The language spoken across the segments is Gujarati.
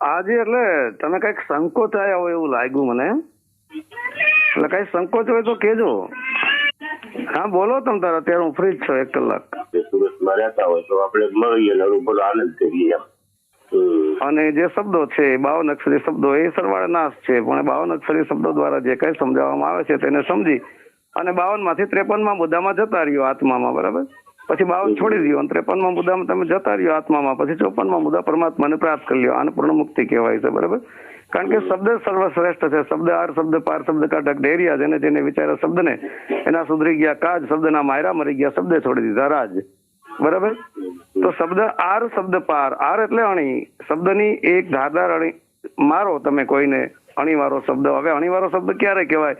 આજે એટલે તમે કંઈક સંકોચાયા હોય એવું લાગ્યું મને. એટલે કઈ સંકોચ હોય તો કેજો હા બોલો તમે તારા અત્યારે હું ફ્રી જ છું એક કલાક. સુરતમાં રહેતા હોય તો આપણે મળીએ ને એનો આનંદ કરીએ અને જે શબ્દો છે બાવન અક્ષરી શબ્દો એ સરવાળે નાશ છે પણ બાવન અક્ષરી શબ્દો દ્વારા જે કઈ સમજાવવામાં આવે છે તેને સમજી અને બાવનમાંથી ત્રેપનમાં મુદ્દામાં જતા રહ્યો આત્મામાં બરાબર? પછી બાવન છોડી દો અને ત્રેપનમાં મુદ્દામાં તમે જતા રહ્યો આત્મામાં પછી ચોપનમાં મુદ્દા પરમાત્માને પ્રાપ્ત કરી લ્યો. આને પૂર્ણ મુક્તિ કહેવાય છે બરાબર? કારણ કે શબ્દ સર્વશ્રેષ્ઠ છે. શબ્દ આર શબ્દ પાર શબ્દ કાઢક ડેરિયા જેને જેને વિચારે શબ્દને એના સુધરી ગયા કાજ શબ્દના માયરા મરી ગયા શબ્દે છોડી દીધા રાજ. બરાબર? તો શબ્દ આર શબ્દ પાર. આર એટલે અણી. શબ્દની એક ધારદાર અણી. મારો તમે કોઈને અણીવારો શબ્દ. હવે અણીવારો શબ્દ ક્યારે કહેવાય?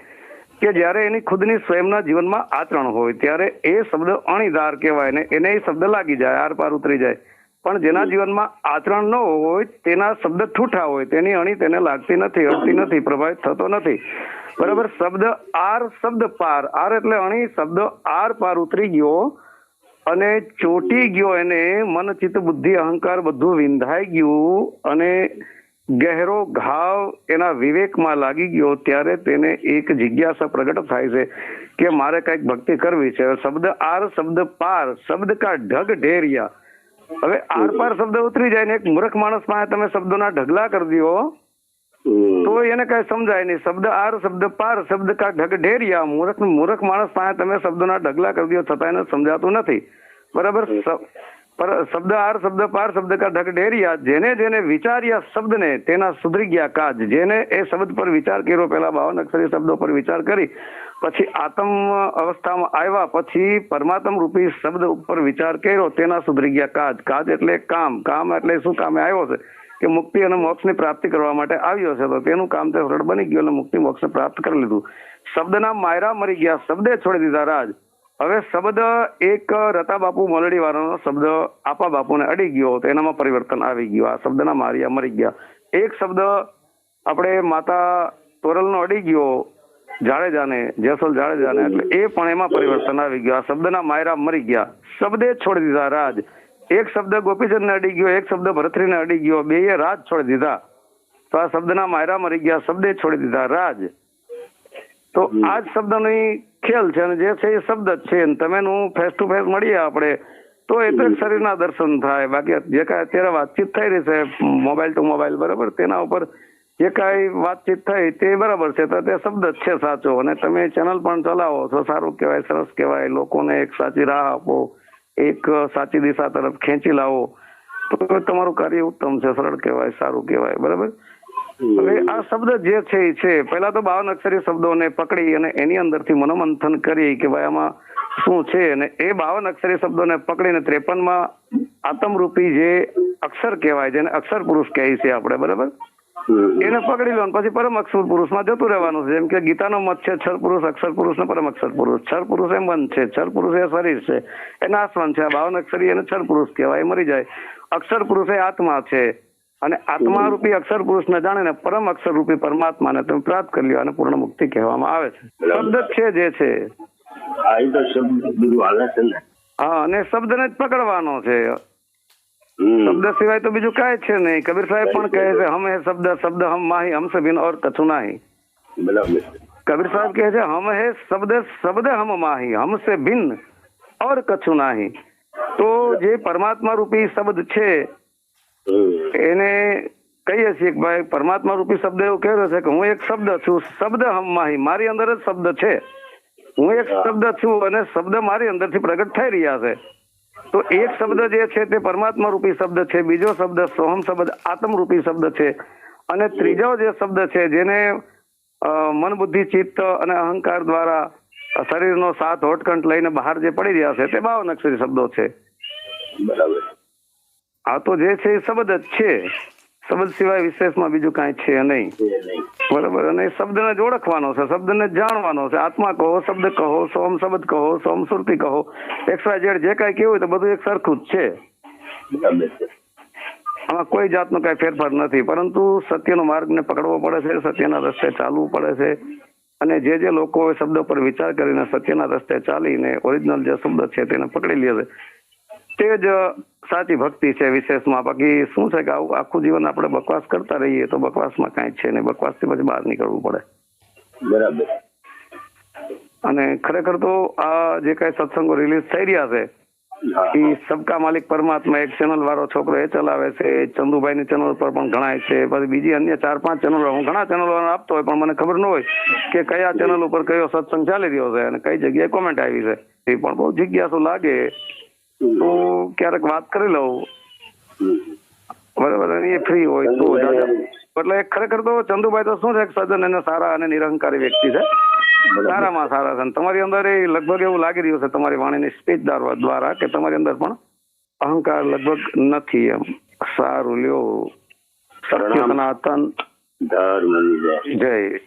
કે જ્યારે એની ખુદની સ્વયંના જીવનમાં આચરણ હોય ત્યારે એ શબ્દ અણીદાર કહેવાય ને એને એ શબ્દ લાગી જાય આર પાર ઉતરી જાય. પણ જેના જીવનમાં આચરણ ન હોય તેના શબ્દ ઠૂઠા હોય તેની અણી તેને લાગતી નથી અડતી નથી પ્રભાવિત થતો નથી. બરાબર શબ્દ આર શબ્દ પાર. આર એટલે અણી શબ્દ આર પાર ઉતરી ગયો અને ચોટી ગયો એને મન ચિત્ત બુદ્ધિ અહંકાર બધું વિંધાઈ ગયું અને ગહેરો ઘાવ એના વિવેકમાં લાગી ગયો ત્યારે તેને એક જિજ્ઞાસા પ્રગટ થાય છે કે મારે કંઈક ભક્તિ કરવી છે. શબ્દ આર શબ્દ પાર શબ્દ કા ઢગ ઢેરિયા. હવે આર પાર શબ્દ ઉતરી જાય ને એક મૂર્ખ માણસ પાસે તમે શબ્દોના ઢગલા કરી દો તો એને કઈ સમજાય નહીં. શબ્દ આર શબ્દ પાર શબ્દ કા ઢગ ઢેરિયા. મૂર્ખ મૂર્ખ માણસ પાસે તમે શબ્દોના ઢગલા કરી દો છતાં એને સમજાતું નથી. બરાબર? પર શબ્દ આર, શબ્દ પાર, શબ્દ કા ઢગ ઢેરિયા જેને જેને વિચાર્યા શબ્દને તેના સુધરી ગયા કાજ જેને એ શબ્દ પર વિચાર કર્યો પેલા બાવન અક્ષરી શબ્દો પર વિચાર કરી, પછી આત્મ અવસ્થામાં આવ્યા, પછી પરમાત્મ રૂપી શબ્દ ઉપર વિચાર કર્યો, તેના સુધરી ગયા કાજ કાજ એટલે કામ. કામ એટલે શું? કામે આવ્યો છે કે મુક્તિ અને મોક્ષની પ્રાપ્તિ કરવા માટે આવ્યો છે. તો તેનું કામ તે સરળ બની ગયું અને મુક્તિ મોક્ષ પ્રાપ્ત કરી લીધું. શબ્દના માયરા મરી ગયા. શબ્દે છોડી દીધા રાજ. હવે શબ્દ એક રતા બાપુ મોલડીવાળાનો શબ્દ આપા બાપુને અડી ગયો તો એનામાં પરિવર્તન આવી ગયું. આ શબ્દના મારિયા મરી ગયા. એક શબ્દ આપણે માતા તોરલનો અડી ગયો જાડેજાને, જેસલ જાડેજાને, એટલે એ પણ એમાં પરિવર્તન આવી ગયું. આ શબ્દના માયરા મરી ગયા. શબ્દે છોડી દીધા રાજ. એક શબ્દ ગોપીચંદને અડી ગયો, એક શબ્દ ભરતરીને અડી ગયો, બેયે રાજ છોડી દીધા. તો આ શબ્દના માયરા મરી ગયા, શબ્દે છોડી દીધા રાજ. તો આ જ શબ્દની ખેલ છે અને જે છે એ શબ્દ જ છે. તમે નું ફેસ ટુ ફેસ મળીએ આપણે તો એ તો શરીરના દર્શન થાય. બાકી જે કાંઈ અત્યારે વાતચીત થઈ રહી છે મોબાઈલ ટુ મોબાઈલ બરાબર? તેના ઉપર જે કાંઈ વાતચીત થઈ તે બરાબર છે. તો તે શબ્દ જ છે સાચો. અને તમે ચેનલ પણ ચલાવો છો સારું કહેવાય સરસ કહેવાય. લોકોને એક સાચી રાહ આપો એક સાચી દિશા તરફ ખેંચી લાવો. તો તમારું કાર્ય ઉત્તમ છે સરળ કહેવાય સારું કહેવાય બરાબર? હવે આ શબ્દ જે છે એ છે પહેલા તો બાવન અક્ષરી શબ્દોને પકડી અને એની અંદરથી મનોમંથન કરી કે ભાઈ આમાં શું છે? અને એ બાવન અક્ષરી શબ્દોને પકડીને ત્રેપનમાં આત્મરૂપી જે અક્ષર કહેવાય જેને અક્ષર પુરુષ કહે છે આપણે બરાબર? એને પકડી લો પછી પરમ અક્ષર પુરુષમાં જતું રહેવાનું છે જેમ કે ગીતાનો મત છે છર પુરુષ અક્ષર પુરુષ ને પરમ અક્ષર પુરુષ. છર પુરુષ એ મન છે છર પુરુષ એ શરીર છે એ નાશવન છે. આ બાવન અક્ષરી એને છર પુરુષ કહેવાય મરી જાય. અક્ષર પુરુષ એ આત્મા છે. અને આત્મા રૂપી અક્ષર પુરુષને જાણીને પરમ અક્ષર રૂપી પરમાત્માને તમે પ્રાપ્ત કરી લ્યો અને પૂર્ણ મુક્તિ કહેવામાં આવે છે. શબ્દ છે જે છે. ને. હા અને શબ્દને જ પકડવાનો છે. શબ્દ સિવાય તો બીજું કાંઈ છે નહીં. કબીર સાહેબ પણ કહે છે હમ હે શબ્દ શબ્દ હમ માહી હમસે બિન ઓર કથુ નાહી. કબીર સાહેબ કહે છે હમ હે શબ્દ શબ્દ હમ માહી હમસે બિન ઓર કછુ નાહી. તો જે પરમાત્મા રૂપી શબ્દ છે હમ. એને કહીએ છીએ કે ભાઈ પરમાત્મા રૂપી શબ્દ એવું કહેલો છે કે હું એક શબ્દ છું શબ્દ હમમાહી મારી અંદર જ શબ્દ છે. હું એક શબ્દ છું અને શબ્દ મારી અંદરથી પ્રગટ થઈ રહ્યા છે. તો એક શબ્દ જે છે તે પરમાત્મા રૂપી શબ્દ છે બીજો શબ્દ સોહમ શબ્દ આત્મ રૂપી શબ્દ છે. અને ત્રીજો જે શબ્દ છે જેને મન બુદ્ધિ ચિત્ત અને અહંકાર દ્વારા શરીરનો સાત હોટકંઠ લઈને બહાર જે પડી રહ્યા છે તે ભાવનક્ષરી શબ્દો છે. બરાબર. આ તો જે છે એ શબ્દ જ છે. શબ્દ સિવાય વિશેષમાં બીજું કાંઈ છે નહીં. બરાબર અને એ શબ્દને જ ઓળખવાનો છે શબ્દને જાણવાનો છે. આત્મા કહો શબ્દ કહો સોમ શબ્દ કહો સોમ સુરતી કહો એક્સ્ટ્રા જેડ જે કાંઈ કેવું હોય તો બધું એક સરખું જ છે. આમાં કોઈ જાતનો કાંઈ ફેરફાર નથી પરંતુ સત્યનો માર્ગને પકડવો પડે છે સત્યના રસ્તે ચાલવું પડે છે. અને જે જે લોકો શબ્દ પર વિચાર કરીને સત્યના રસ્તે ચાલીને ઓરિજિનલ જે શબ્દ છે તેને પકડી લે છે તે જ સાચી ભક્તિ છે વિશેષમાં. બાકી શું છે કે આવું આખું જીવન આપણે બકવાસ કરતા રહીએ તો બકવાસમાં કાંઈ છે નહીં. બકવાસથી પછી બહાર નીકળવું પડે. બરાબર. અને ખરેખર તો આ જે કાંઈ સત્સંગો રિલીઝ થઈ રહ્યા છે એ સબકા માલિક પરમાત્મા એક ચેનલ વાળો છોકરો એ ચલાવે છે ચંદુભાઈ ની ચેનલ પર પણ ઘણા છે પછી બીજી અન્ય ચાર પાંચ ચેનલો હું ઘણા ચેનલો આપતો હોય પણ મને ખબર ન હોય કે કયા ચેનલ ઉપર કયો સત્સંગ ચાલી રહ્યો છે અને કઈ જગ્યાએ કોમેન્ટ આવી છે. એ પણ બહુ જિજ્ઞાસુ લાગે. તો ક્યારેક વાત કરી લઉં. બરાબર એ ફ્રી હોય તો એટલે ખરેખર તો ચંદુભાઈ તો શું છે સજ્જન અને સારા અને નિરહંકારી વ્યક્તિ છે. સારામાં સારા છે. તમારી અંદર એ લગભગ એવું લાગી રહ્યું છે તમારી વાણીની સ્પીચ દ્વારા કે તમારી અંદર પણ અહંકાર લગભગ નથી એમ. સારું લ્યો. સત્ય સનાતન જય.